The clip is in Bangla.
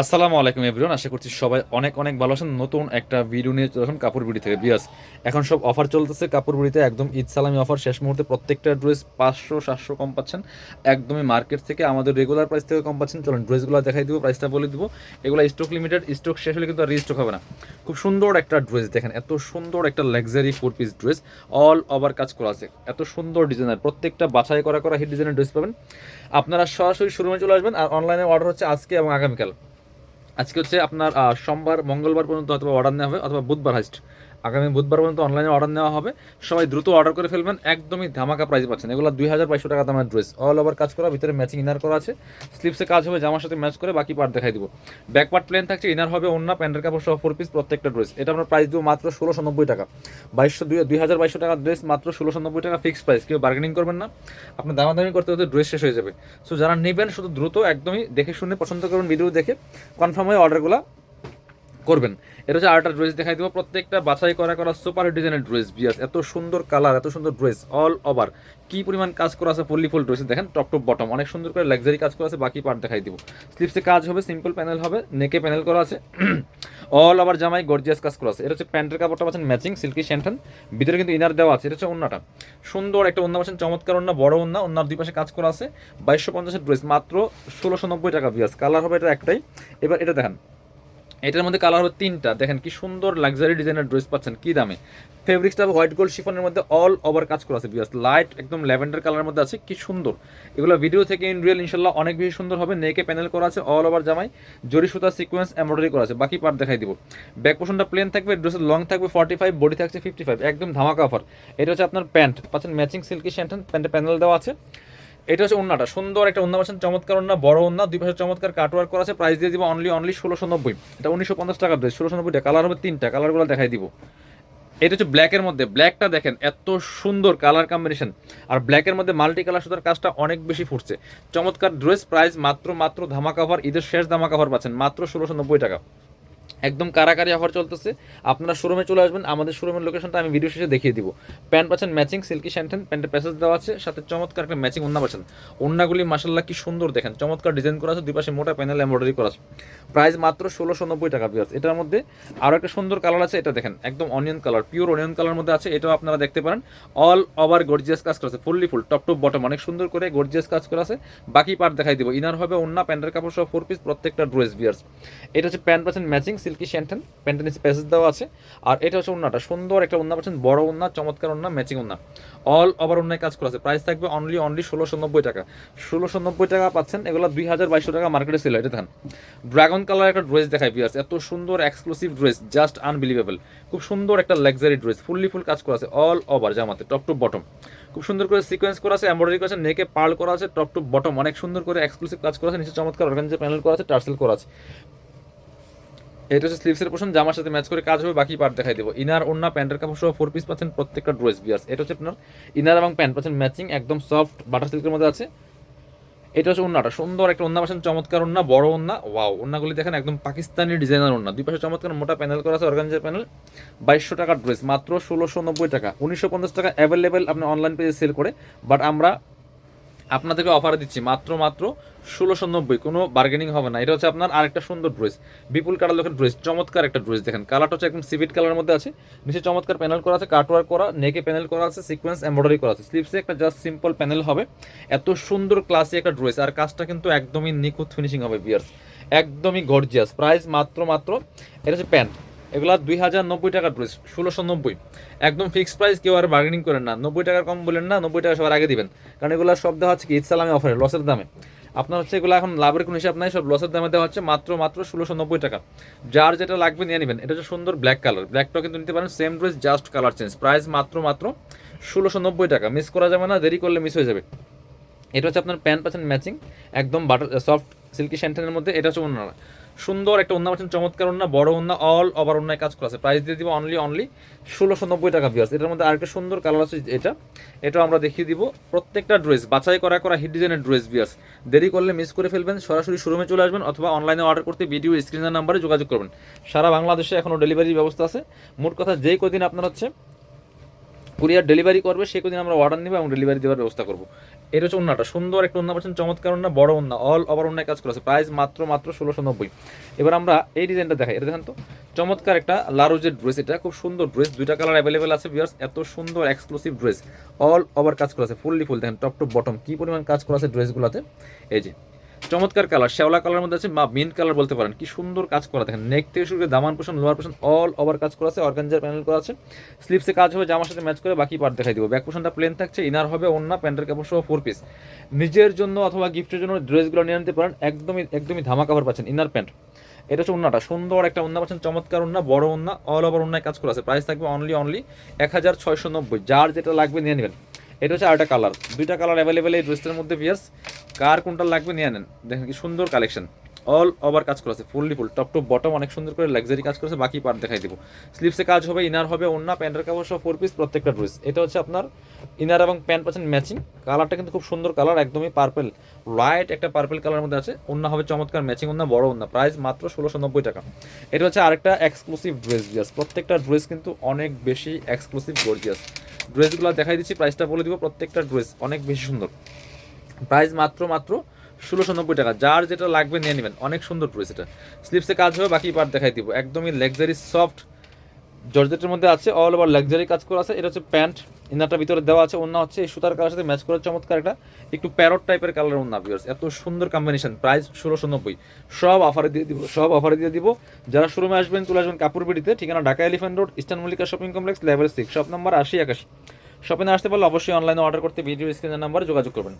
আসসালামু আলাইকুম এভরিওয়ান আশা করছি সবাই অনেক অনেক ভালো আছেন। নতুন একটা ভিডিও নিয়ে চলে কাপড় বুড়ি থেকে। বিয়াস এখন সব অফার চলতেছে কাপড় বুড়িতে, একদম ঈদ সালামি অফার শেষ মুহূর্তে প্রত্যেকটা ড্রেস পাঁচশো, সাতশো কম পাচ্ছেন। একদমই মার্কেট থেকে আমাদের রেগুলার প্রাইস থেকে কম পাচ্ছেন। চলুন ড্রেসগুলো দেখাই দিব প্রাইসটা বলে দিব। এগুলো স্টক লিমিটেড স্টক শেষ হলে কিন্তু আর রিস্টক হবে না। খুব সুন্দর একটা ড্রেস দেখেন এত সুন্দর একটা luxury four piece dress all over কাজ করা আছে। এত সুন্দর ডিজাইনার প্রত্যেকটা বাছাই করা করা হিট ডিজাইনের ড্রেস পাবেন। আপনারা সরাসরি শোরুমে চলে আসবেন আর অনলাইনে অর্ডার হচ্ছে আজকে এবং আগামীকাল। আজকে হচ্ছে আপনার সোমবার মঙ্গলবার পর্যন্ত অথবা অর্ডার নেওয়া হবে অথবা বুধবার হাইস্ট। আগামী বুধবার পর্যন্ত অনলাইনে অর্ডার নেওয়া হবে। সবাই দ্রুত অর্ডার করে ফেলবেন। একদমই ধামাকা প্রাইস পাচ্ছেন। এগুলো দুই হাজার বাইশশো টাকা দামের ড্রেস অল ওভার কাজ করা, ভিতরে ম্যাচিং ইনার করা আছে। স্লিপসে কাজ হবে, জামার সাথে ম্যাচ করে বাকি পার্ট দেখাই দিব। ব্যাক পার্ট প্লেন থাকছে ইনার হবে অন্য প্যান্টের কাপড় সহ ফোর পিস প্রত্যেকটা ড্রেস এটা আমরা প্রাইস দিব মাত্র ষোলোশো নব্বই টাকা। বাইশশো দুই দুই হাজার বাইশশো টাকার ড্রেস মাত্র ষোলোশো নব্বই টাকা ফিক্সড প্রাইস কেউ বার্গেনিং করবেন না। আপনি দামাদামি করতে করতে ড্রেস শেষ হয়ে যাবে। সো যারা নেবেন, শুধু দ্রুত একদমই দেখে শুনে পছন্দ করবেন ভিডিও দেখে কনফার্ম হয়ে অর্ডারগুলো করবেন। এটা হচ্ছে আরেকটা ড্রেস দেখাই দেবো। প্রত্যেকটা বাছাই করা করা সুপার ডিজাইনের ড্রেস বিয়াস এত সুন্দর কালার এত সুন্দর ড্রেস অল ওভার কি পরিমাণ কাজ করা আছে ফুললি ফুল ড্রেস দেখেন টপ টপ বটম অনেক সুন্দর করে লাক্সারি কাজ করা আছে, বাকি পার্ট দেখাই দিব। স্লিপসে কাজ হবে সিম্পল প্যানেল হবে নেকে প্যানেল করা আছে। অল ওভার জামাই গর্জিয়াস কাজ করা আছে। এটা হচ্ছে প্যান্টের কাপড়টা পাচ্ছেন ম্যাচিং সিল্কি শ্যান্টন ভিতরে কিন্তু ইনার দেওয়া আছে, এটা হচ্ছে অন্যটা সুন্দর একটা অন্য পাচ্ছেন, চমৎকার অন্য বড় অন্য অন্যার দুই পাশে কাজ করা আছে। বাইশশো পঞ্চাশের ড্রেস মাত্র ষোলোশো নব্বই টাকা বিয়াস কালার হবে এটা একটাই। এবার এটা দেখেন এটার মধ্যে কালার হবে তিনটা। দেখেন কি সুন্দর লাক্সারি ডিজাইনের ড্রেস পাচ্ছেন, কি দামে? ফেব্রিক্সটা হোয়াইট গোল্ড শিফনের মধ্যে অল ওভার কাজ করা আছে বিয়াস লাইট একদম ল্যাভেন্ডার কালারের মধ্যে আছে, কি সুন্দর। এগুলো ভিডিও থেকে ইন রিয়েল ইনশাল্লাহ অনেক বেশি সুন্দর হবে। নেকে প্যানেল করা আছে অল ওভার জামাই। জরি সুতা সিকোয়েন্স এমব্রয়ডারি করা আছে। বাকি পার্ট দেখাই দিব। ব্যাক পোর্শনটা প্লেন থাকবে ড্রেসের লং থাকবে ফর্টি ফাইভ বডি থাকছে ফিফটি ফাইভ একদম ধামাকা অফার এটা হচ্ছে আপনার প্যান্ট। পাচ্ছেন ম্যাচিং সিল্কি শ্যান্টন প্যান্টে প্যানেল দেওয়া আছে। এটা হচ্ছে অন্যটা সুন্দর একটা অন্য পাচ্ছেন, চমৎকার অন্য বড় অন্য দুই পাশে চমৎকার কাটওয়ার্ক করা আছে। প্রাইস দিয়ে দিব অনলি অনলি ষোলোশো নব্বই। এটা উনিশশো পঞ্চাশ টাকা ড্রেস ষোলোশো নব্বইটা কালার হবে তিনটা কালারগুলো দেখাই দিব। এটা হচ্ছে ব্ল্যাকের মধ্যে। ব্ল্যাকটা দেখেন, এত সুন্দর কালার কম্বিনেশন আর ব্ল্যাকের মধ্যে মাল্টি কালার সুতার কাজটা অনেক বেশি ফুটছে। চমৎকার ড্রেস প্রাইস মাত্র মাত্র ধামাকা অফার ঈদের শেষ ধামাকা অফার পাচ্ছেন, মাত্র ষোলোশো নব্বই টাকা। একদম কারাকারি অফার চলতেছে। আপনারা শোরুমে চলে আসবেন, আমাদের শোরুমের লোকেশনটা আমি ভিডিও শেষে দেখিয়ে দিব। প্যান্ট পাচ্ছেন ম্যাচিং সিল্কি শ্যান্টেন প্যান্টের প্যাসেজ দেওয়া আছে, সাথে চমৎকার একটা ম্যাচিং ওন্না পাচ্ছেন। ওন্নাগুলি মাসাল্লাহ কি সুন্দর দেখেন, চমৎকার ডিজাইন করা আছে দুই পাশে মোটা প্যানেল এমব্রয়ডারি করা আছে। প্রাইস মাত্র ষোলোশো নব্বই টাকা বিয়ার্স এটার মধ্যে আরও একটা সুন্দর কালার আছে, এটা দেখেন, একদম onion colour pure onion colour মধ্যে আছে, এটাও আপনারা দেখতে পারেন। অল ওভার গর্জিয়াস কাজ করা আছে fully full top top bottom অনেক সুন্দর করে গর্জিয়াস কাজ করা আছে। বাকি পার্ট দেখাই দিব। ইনার হবে অন্য প্যান্টের কাপড় সহ ফোর পিস প্রত্যেকটা ড্রেস বিয়ার্স এটা হচ্ছে প্যান্ট পাচ্ছেন ম্যাচিং সিল্কি শ্যান্টেন প্যান্টের নিচে প্যাসেজ দেওয়া আছে। আর এটা হচ্ছে ওন্নাটা সুন্দর একটা ওন্না পাচ্ছেন, বড় ওন্না চমৎকার ওন্না ম্যাচিং ওন্না অল ওভার ওন্নায় কাজ করা আছে। প্রাইস থাকবে অনলি অনলি ষোলোশো নব্বই টাকা। ষোলোশো নব্বই টাকা পাচ্ছেন, এগুলো দুই হাজার বাইশশো টাকা মার্কেটে ছিল এটা দেখেন। ড্রাগন কালার একটা ড্রেস দেখায় বিয়ার্স এত সুন্দর এক্সক্লুসিভ ড্রেস জাস্ট আনবিলিভেবল খুব সুন্দর একটা লাক্সারি ড্রেস ফুললি ফুল কাজ করা আছে অল ওভার জামাতে টপ টু বটম খুব সুন্দর করে সিকোয়েন্স করা আছে এমব্রয়ডারি করা আছে নেকে পার্ল করা আছে টপ টু বটম অনেক সুন্দর করে এক্সক্লুসিভ কাজ করা আছে, নিচে চমৎকার অর্গানজে প্যানেল করা আছে, টার্সেল করা আছে। এটা হচ্ছে স্লিভসের পোর্শন জামার সাথে ম্যাচ করে কাজ হবে, বাকি পার্ট দেখাই দেবো। ইনার ওন্না প্যান্টের কাপড় সহ ফোর পিস পাচ্ছেন প্রত্যেকটা ড্রেস বিয়ার্স এটা হচ্ছে আপনার ইনার এবং প্যান্ট পাচ্ছেন ম্যাচিং একদম সফট বাটার সিল্কের মধ্যে আছে। এটা হচ্ছে ওন্নাটা সুন্দর একটা ওন্না পাচ্ছেন চমৎকার ওন্না বড় ওন্না ওয়াও ওন্নাগুলি দেখেন একদম পাকিস্তানি ডিজাইনার ওন্না দুই পাশে চমৎকার মোটা প্যানেল করা আছে অর্গানজার প্যানেল বাইশশো টাকার ড্রেস মাত্র ষোলোশো নব্বই টাকা। উনিশশো পঞ্চাশ টাকা অ্যাভেলেবেল আপনি অনলাইন পেজে সেল করে বাট আমরা আপনাদেরকে অফার দিচ্ছি মাত্র মাত্র ষোলোশো নব্বই কোনো বার্গেনিং হবে না। এটা হচ্ছে আপনার আরেকটা সুন্দর ড্রেস বিপুল কালার লোকের ড্রেস চমৎকার একটা ড্রেস দেখেন কালারটা হচ্ছে একদম সিভিট কালারের মধ্যে আছে। নিচে চমৎকার প্যানেল করা আছে কাটওয়ার করা নেকে প্যানেল করা আছে সিকোয়েন্স এমব্রয়ডারি করা আছে। স্লিপসে একটা জাস্ট সিম্পল প্যানেল হবে। এত সুন্দর ক্লাসে একটা ড্রেস আর কাজটা কিন্তু একদমই নিখুঁত ফিনিশিং হবে বিয়ার্স একদমই গর্জিয়াস প্রাইস মাত্র মাত্র, এটা হচ্ছে প্যান্ট এগুলা দুই হাজার নব্বই টাকার ড্রেস ষোলোশো নব্বই। একদম ফিক্সড প্রাইস কেউ আর বার্গেনিং করেন না। নব্বই টাকার কম বলেন না, নব্বই টাকা সবার আগে দিবেন। কারণ এগুলো সব দেওয়া হচ্ছে কি, ঈদ সালামে অফারে লসের দামে। আপনার হচ্ছে এগুলো এখন লাভের কোনো হিসাব নাই, সব লসের দামে দেওয়া হচ্ছে মাত্র মাত্র ষোলোশো নব্বই টাকা। যার যেটা লাগবে নিয়ে নেবেন। এটা হচ্ছে সুন্দর ব্ল্যাক কালার ব্ল্যাকটাও কিন্তু নিতে পারেন same dress just colour change price মাত্র মাত্র ষোলোশো নব্বই টাকা। মিস করা যাবে না, দেরি করলে মিস হয়ে যাবে। এটা হচ্ছে আপনার প্যান্ট পাচ্ছেন ম্যাচিং একদম বাটার সফট সিল্কি শ্যান্টেনের মধ্যে। এটা হচ্ছে অন্য সুন্দর একটা অন্য পাচ্ছেন, চমৎকার অন্য বড় অন্য অল ওভার অন্যায় কাজ করা আছে। প্রাইস দিয়ে দিব অনলি অনলি ষোলোশো নব্বই টাকা বিয়ার্স এটার মধ্যে আরেকটা সুন্দর কালার আছে এটা। এটাও আমরা দেখিয়ে দিব। প্রত্যেকটা ড্রেস বাছাই করা করা হিট ডিজাইনের ড্রেস বিয়ার্স দেরি করলে মিস করে ফেলবেন, সরাসরি শোরুমে চলে আসবেন, অথবা অনলাইনে অর্ডার করতে ভিডিও স্ক্রিনের নাম্বারে যোগাযোগ করবেন। সারা বাংলাদেশে এখনও ডেলিভারির ব্যবস্থা আছে। মোট কথা যেই কদিন আপনার হচ্ছে কুরিয়ার ডেলিভারি করবে, সে কোদিন আমরা অর্ডার নেব এবং ডেলিভারি দেওয়ার ব্যবস্থা করব। এটা হচ্ছে অন্যটা, সুন্দর একটা অন্য পাচ্ছেন, চমৎকার অন্য বড় অন্য অল ওভার ওন্নায় কাজ করেছে প্রাইস মাত্র মাত্র ষোলোশো নব্বই। এবার আমরা এই ডিজাইনটা দেখাই, এটা দেখেন তো, চমৎকার একটা লারোজের ড্রেস এটা খুব সুন্দর ড্রেস দুইটা কালার অ্যাভেলেবেল আছে বিয়ার্স এত সুন্দর এক্সক্লুসিভ ড্রেস অল ওভার কাজ করা আছে ফুললি ফুল দেখেন টপ টু বটম কি পরিমাণ কাজ করা আছে ড্রেসগুলোতে এই যে চমৎকার কালার শ্যাওলা কালার মধ্যে আছে বা মিন্ট কালার বলতে পারেন। কি সুন্দর কাজ করা, দেখেন নেক থেকে শুরু করে দামান পোষণ লোয়ার পোষণ অল ওভার কাজ করা আছে অর্গানজার প্যানেল করা আছে। স্লিপসে কাজ হবে, জামার সাথে ম্যাচ করে বাকি পার্ট দেখাই দিব। ব্যাক পোষণটা প্লেন থাকছে ইনার হবে অন্য প্যান্টের কাপড় সহ ফোর পিস নিজের জন্য অথবা গিফটের জন্য ড্রেসগুলো নিয়ে নিতে পারেন, একদমই একদমই ধামা কাপড় পাচ্ছেন ইনার প্যান্ট এটা হচ্ছে উন্নাটা সুন্দর একটা উন্না পাচ্ছেন, চমৎকার উন্না বড় উন্না অল ওভার উন্নায় কাজ করা আছে। প্রাইস থাকবে অনলি অনলি এক হাজার ছয়শো নব্বই। যার যেটা লাগবে নিয়ে নেবেন। এটা হচ্ছে আরেকটা কালার দুইটা কালার অ্যাভেলেবেল এই ড্রেসটার মধ্যে ভিয়ার্স কার কোনটা লাগবে নিয়ে নেন। দেখেন কি সুন্দর কালেকশন অল ওভার কাজ করেছে fully full top to bottom অনেক সুন্দর করে লাক্সারি কাজ করেছে, বাকি পার্ট দেখাই দিব। স্লিপসে কাজ হবে ইনার হবে অন্য প্যান্টের কাপড় সব ফোর পিস প্রত্যেকটা ড্রেস এটা হচ্ছে আপনার ইনার এবং প্যান্ট পাচ্ছেন ম্যাচিং কালারটা কিন্তু খুব সুন্দর কালার একদমই পার্পেল লাইট একটা পার্পেল কালার মধ্যে আছে। অন্য হবে চমৎকার ম্যাচিং অন্য বড় অন্য প্রাইস মাত্র ষোলোশো নব্বই টাকা। এটা হচ্ছে আরেকটা এক্সক্লুসিভ ড্রেস জিয়াস প্রত্যেকটা ড্রেস কিন্তু অনেক বেশি এক্সক্লুসিভ গর্জিয়াস ড্রেসগুলো দেখাই দিচ্ছি প্রাইসটা বলে দিব, প্রত্যেকটা ড্রেস অনেক বেশি সুন্দর। প্রাইস মাত্র মাত্র ষোলোশো নব্বই টাকা। যার যেটা লাগবে নিয়ে নেবেন। অনেক সুন্দর ড্রেস এটা। স্লিপসে কাজ হবে, বাকি পার্ট দেখাই দিব। একদমই লাক্সারি সফট জর্জেটের মধ্যে আছে অল ওভার লাক্সারি কাজ করা আছে। এটা হচ্ছে প্যান্ট, ইনারটা ভিতরে দেওয়া আছে অন্য হচ্ছে, এই সুতার কালার সাথে ম্যাচ করে চমৎকার একটা, একটু প্যারট টাইপের কালার অন্য ভিউয়ার্স এত সুন্দর কম্বিনেশন প্রাইস ষোলোশো নব্বই। সব অফারে দিয়ে দিব, সব অফারে দিয়ে দিব। যারা শোরুমে আসবেন, চলে আসবেন কাপুর বিড়িতে, ঠিকানা Dhaka elephant road eastern Mallika shopping complex level six shop number আশি একাশি। শপিংয়ে আসতে পারলে অবশ্যই অনলাইনে অর্ডার করতে ভিডিও স্ক্রিনের নাম্বারে যোগাযোগ করবেন।